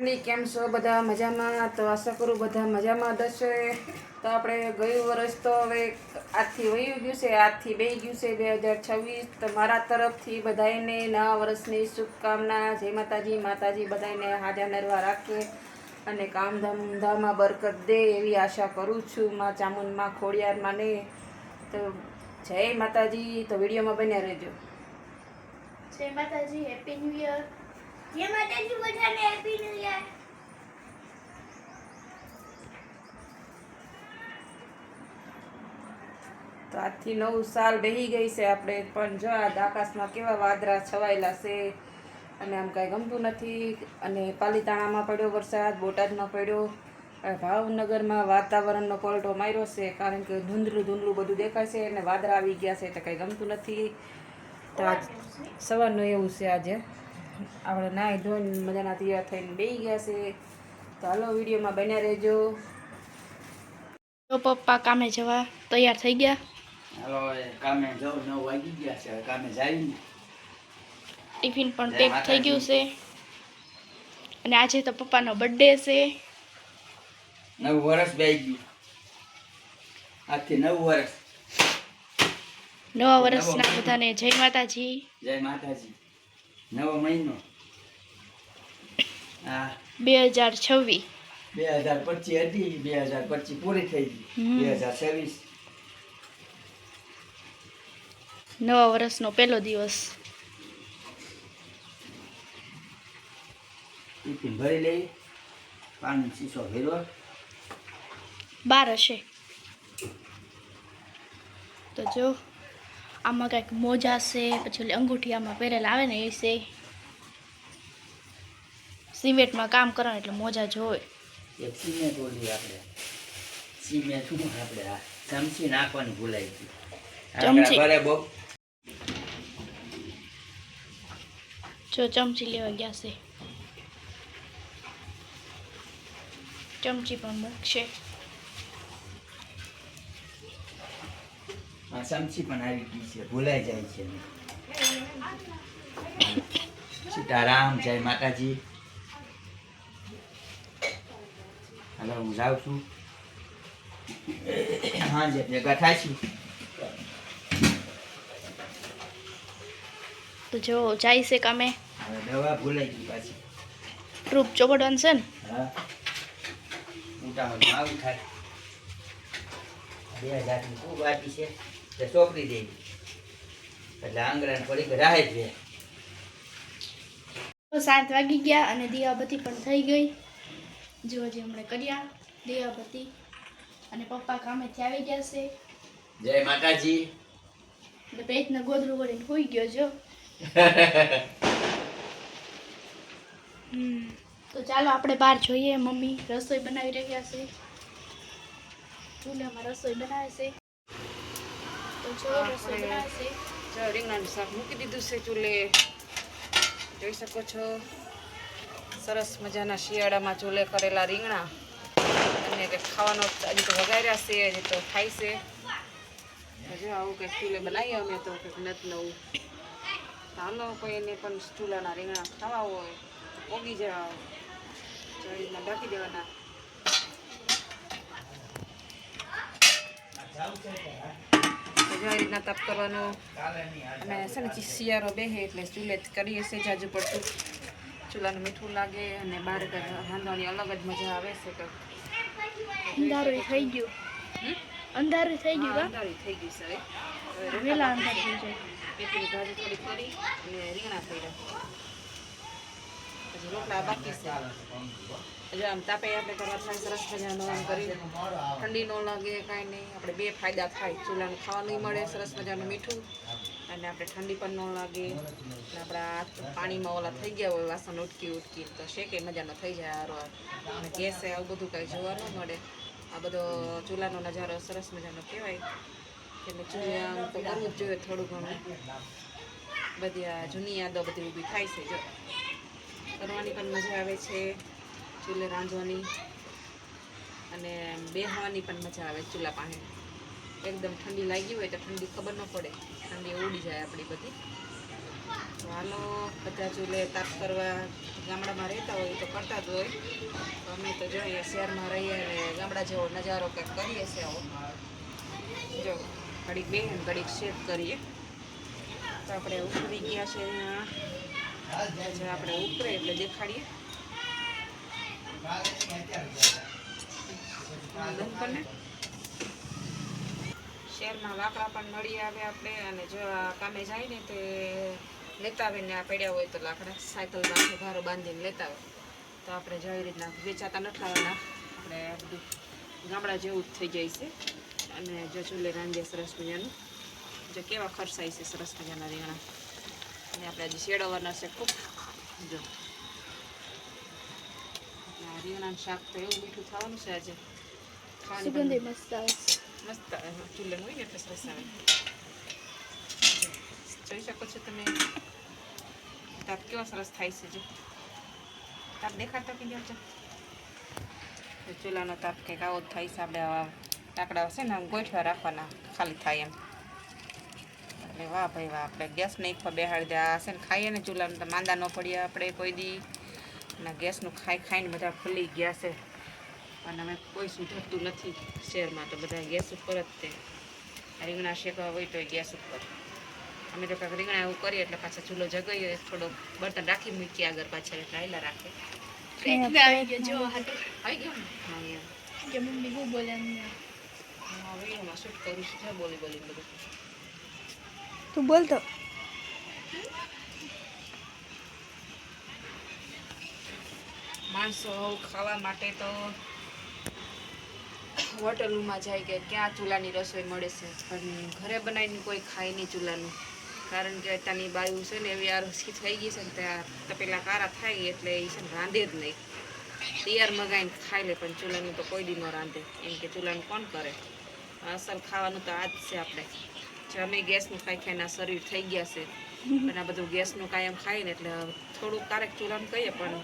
કેમ છો? બધા મજામાં? તો આશા કરું બધા મજામાં જ તો આપણે ગયું વર્ષ તો હવે આજથી વયું ગયું છે. આજથી બે ગયું છે બે હજાર છવ્વીસ. તો મારા તરફથી બધાને નવા વર્ષની શુભકામના. જય માતાજી માતાજી બધાને હાજર નરવા રાખે અને કામ ધંધામાં બરકત દે એવી આશા કરું છું. માં ચામુંડમાં ખોડિયારમાં ને તો જય માતાજી. તો વિડીયોમાં બન્યા રહેજો. જય માતાજી. હેપી ન્યુ યર જય માતાજી બધાને હેપી ન્યુ યર તો આજથી નવું સાલ બેહી ગઈ છે આપણે પણ જો આ આકાશમાં કેવા વાદળા છવાયેલા છે અને આમ કાંઈ ગમતું નથી. અને પાલીતાણામાં પડ્યો વરસાદ બોટાદમાં પડ્યો. ભાવનગરમાં વાતાવરણનો પલટો માર્યો છે કારણ કે ધૂંધલું ધૂંધલું બધું દેખાય છે અને વાદળા આવી ગયા છે તો કાંઈ ગમતું નથી. તો આજ સવારનું એવું છે આજે. આપણે નાહી ધોઈને મજાના તૈયાર થઈને બેસી ગયા છે. તો હાલો વિડીયોમાં બન્યા રહેજો. તો પપ્પા કામે જવા તૈયાર થઈ ગયા? હાલો કામે જાઉં નવ વાગી ગયા છે. કામે જાય ને. ટિફિન પણ પેક થઈ ગયું છે. અને આજે તો પપ્પાનો બર્થડે છે. નવ વર્ષ બે ગયું. આજથી નવ વર્ષ. નવા વર્ષના બધાને જય માતાજી. જય માતાજી. નવો મહિનો. હા બે હજાર છવ્વીસ. બે હજાર પચીસ હતી બે હજાર પચીસ પૂરી થઈ ગઈ. બે હજાર છવ્વીસ. નવા વર્ષનો પહેલો દિવસ. ટિફિન ભરી લઈ પાણી શીશો ભેરો બાર હશે. તો જો. આમાં કંઈક મોજા છે પછી ઓલી અંગૂઠી આમાં પહેરેલા આવે ને એ છે. સિમેન્ટમાં કામ કરો એટલે મોજા જોવે સિમેન્ટ ઓલી આપણે સિમેન્ટ શું આપણે આ ચમચી નાખવાની ભૂલાઈ ગઈ ચમચી. જો ચમચી લેવા ગયા છે. ચમચી પણ મૂકશે. આ ચમચી પણ આવી ગઈ છે ભૂલાઈ જાય છે. સીતારામ જય માતાજી. હવે હું જાઉં છું. હા જે ભેગા થાશું તો જો જાય છે કામે. હવે દવા ભૂલાઈ ગઈ પાછી. ટ્રૂપ ચોપડવાનું છે ને? હા. ઉતાવળમાં આવું થાય. બે હજારની ખૂબ બાકી છે. તે ચોપડી દેવી એટલે આંગળાને પડી રાહે જ રહે સાત વાગી ગયા અને દિયાબત્તી પણ થઈ ગઈ. જો હજી હમણાં કર્યા દિયાબત્તી અને પપ્પા કામેથી આવી ગયા છે. જય માતાજી. એટલે પેટને ગોદરું વળીને હોઈ ગયો જો. તો ચાલો આપણે બહાર જોઈએ. મમ્મી રસોઈ બનાવી રહ્યા છે. ચૂલામાં રસોઈ બનાવે છે. જો રીંગણાનું શાક મૂકી દીધું છે ચૂલે જોઈ શકો છો સરસ મજાના શિયાળામાં ચૂલે કરેલા રીંગણા અને કંઈક ખાવાનો હજી તો વગાડ્યા છે હજી તો થાય છે હજુ આવું કંઈક ચૂલે બનાવીએ અમે તો કંઈક નત નવું ચાલો કોઈ એને પણ ચૂલાના રીંગણા ખાવા હોય ઓગી જવા જવા રીતના ઢાંકી દેવાના તો જો આ રીતના તપ કરવાનો અને છે ને શિયાળો બેસે એટલે ચૂલે જ કરીએ છીએ જાજુ પડતું. ચૂલાનું મીઠું લાગે અને બહાર રાંધવાની અલગ જ મજા આવે છે તો. અંધારું થઈ ગયું. અંધારું થઈ ગયું અંધારું થઈ ગયું રોટલા વેલા અંધારું થઈ જાય. થોડી કરી અને રીંગણા કર્યા. રોટલા બાકી છે હજુ આમ તાપે આપણે સરસ મજાનો આમ કરી ઠંડી ન લાગે કાંઈ નહીં. આપણે બે ફાયદા થાય ચૂલાનું ખાવાનું મળે સરસ મજાનું મીઠું. અને આપણે ઠંડી પણ ન લાગે અને આપણા પાણીમાં ઓલા થઈ ગયા હોય વાસણ ઉટકી ઉટકી તો શેકે મજાનો થઈ જાય હાર. અને ગેસે આવું બધું કાંઈ જોવા ન મળે આ બધો ચૂલાનો નજારો સરસ મજાનો કહેવાય એટલે ચૂલા આમ તો કરવું જ જોઈએ, થોડું ઘણું. બધી આ જૂની યાદો બધી ઊભી થાય છે, જો. કરવાની પણ મજા આવે છે, ચૂલે રાંધવાની. અને બેહવાની પણ મજા આવે ચૂલા પાસે એકદમ ઠંડી લાગી હોય તો ઠંડી ખબર ન પડે. ઠંડી ઉડી જાય આપણી બધી. હાલો, બધા ચૂલે તાપ કરવા ગામડામાં રહેતા હોય તો કરતા જ હોય. તો અમે તો જોઈએ, શહેરમાં રહીએ અને ગામડા જેવો નજારો કંઈક કરીએ છીએ આવો. જો, ઘડીક બે ઘડીક શેક કરીએ. તો આપણે ઉતરી ગયા છે અહીંયા. જે આપણે ઉતરે એટલે દેખાડીએ. ને. શહેરમાં લાકડા પણ મળી આવે આપણે અને જો કામે જાય ને તે લેતા આવીને આ પડ્યા હોય તો લાકડા. સાયકલ માથે ભારો બાંધીને લેતા આવે તો આપણે જેવી રીતના વેચાતા નથી લાવવાના આપણે બધું ગામડા જેવું જ થઈ જાય છે. અને જો ચૂલે રાંધીએ સરસ મજાનું. જો કેવા ખર્ચાય છે સરસ મજાના રીંગણા. અને આપણે હજી શેડવવાના છે ખૂબ. જો. રીંગણાનું શાક તો એવું મીઠું થવાનું છે આજે. ખાવાની મસ્ત આવે મસ્ત ચૂલન હોય ને એટલે સરસ આવે. જોઈ શકો છો તમે. તાપ કેવો સરસ થાય છે જો. તાપ દેખાતો કે તો ચૂલાનો તાપ કંઈક આવો થાય છે આપણે આવા લાકડા હશે ને આમ ગોઠવા રાખવાના ખાલી થાય એમ. એટલે વાહ ભાઈ વાહ આપણે ગેસ નહીં ખવા બેહાડી દે. આ છે ને ખાઈએ ને ચૂલાનું તો માંદા ન પડીએ આપણે કોઈ દી. અને ગેસનું ખાઈ ખાઈને બધા ફૂલી ગયા છે. અને અમે કોઈ સુધરતું નથી શહેરમાં તો બધા ગેસ ઉપર જ તે રીંગણા શેકવા હોય તો ગેસ ઉપર. અમે તો કાંઈક રીંગણા એવું કરીએ એટલે પાછા ચૂલો જગાઈએ થોડો બર્તન રાખી મૂકીએ આગળ પાછળ એટલે આયલા રાખે. આવી ગયો જો આવી ગયો ને? હા એમ. કે મમ્મી હું બોલે શૂટ કરું છું બોલી બોલી બધું. તું બોલ તો. માણસો ખાવા માટે તો હોટલમાં જાય કે ક્યાં ચૂલાની રસોઈ મળે છે. પણ ઘરે બનાવીને કોઈ ખાય નહીં ચૂલાનું. કારણ કે અત્યારની બાયુ છે ને એવી આરોસી થઈ ગઈ છે ને ત્યાં તપેલા કારા થાય એટલે એ છે ને રાંધે જ નહીં. તૈયાર મગાવીને ખાઈ લે, પણ ચૂલાનું તો કોઈ દી ન રાંધે. એમ કે ચૂલાનું કોણ કરે? અસલ ખાવાનું તો આ જ છે આપણે. અમે ગેસનું ખાઈ ખાઈને શરીર થઈ ગયા છે. અને આ બધું ગેસનું કાયમ ખાઈએ ને એટલે થોડુંક ક્યારેક ચૂલામ કહીએ પણ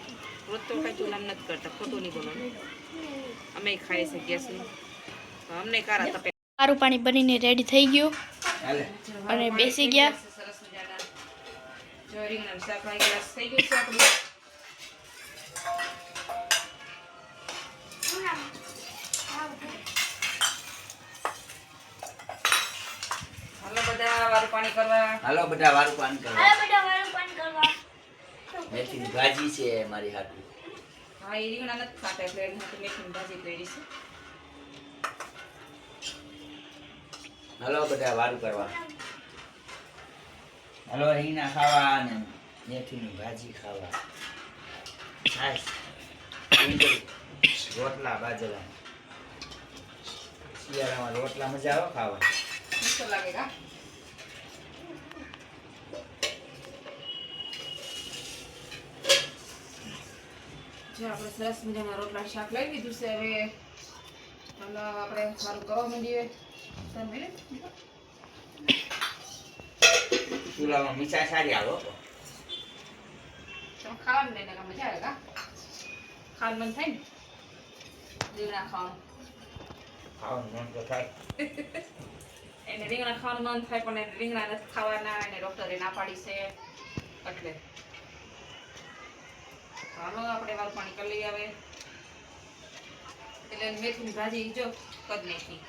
રોજ તો કાંઈ ચૂલામ નથી કરતા. ખોટું નહીં બોલવાનું. અમે ખાઈએ છીએ ગેસનું. અમને કારા તપે સારું પાણી બનીને રેડી થઈ ગયું. અને બેસી ગયા. સરસ મજાના. થઈ ગયું છે બધા વારું પાણી કરવા? હાલો બધા વારું પાણી કરવા. હાલો બેટા વાળું પાન કરવા. મેથીની ભાજી છે મારી હાટુ. હા એ રીંગણા નથી ખાતા એટલે એની તો મેથી ભાજી કરી છે. હાલો બધા વારું કરવા. હાલો રીંગણા ખાવા અને મેથીની ભાજી ખાવા. રોટલા બાજરા. શિયાળામાં રોટલા મજા આવે ખાવા મસ્ત લાગે કા? જો આપણે સરસ મજાના રોટલા શાક લઈ લીધું છે હવે ચાલો આપણે સારું કરવા માંડીએ. તમે ચૂલામાં મીઠા સારી આવો ખાવાનું લઈને મજા આવે કા? ખાવાનું મન થાય ને? રીંગણા ખાવાનું. ખાવાનું મન તો થાય. એને રીંગણા ખાવાનું મન થાય પણ એને રીંગણા નથી ખાવાના એને ડૉક્ટરે ના પાડી છે એટલે. હાલો આપણે વાર પાણી કરી લઈ આવે એટલે મેથીની ભાજી જો કદ મેથી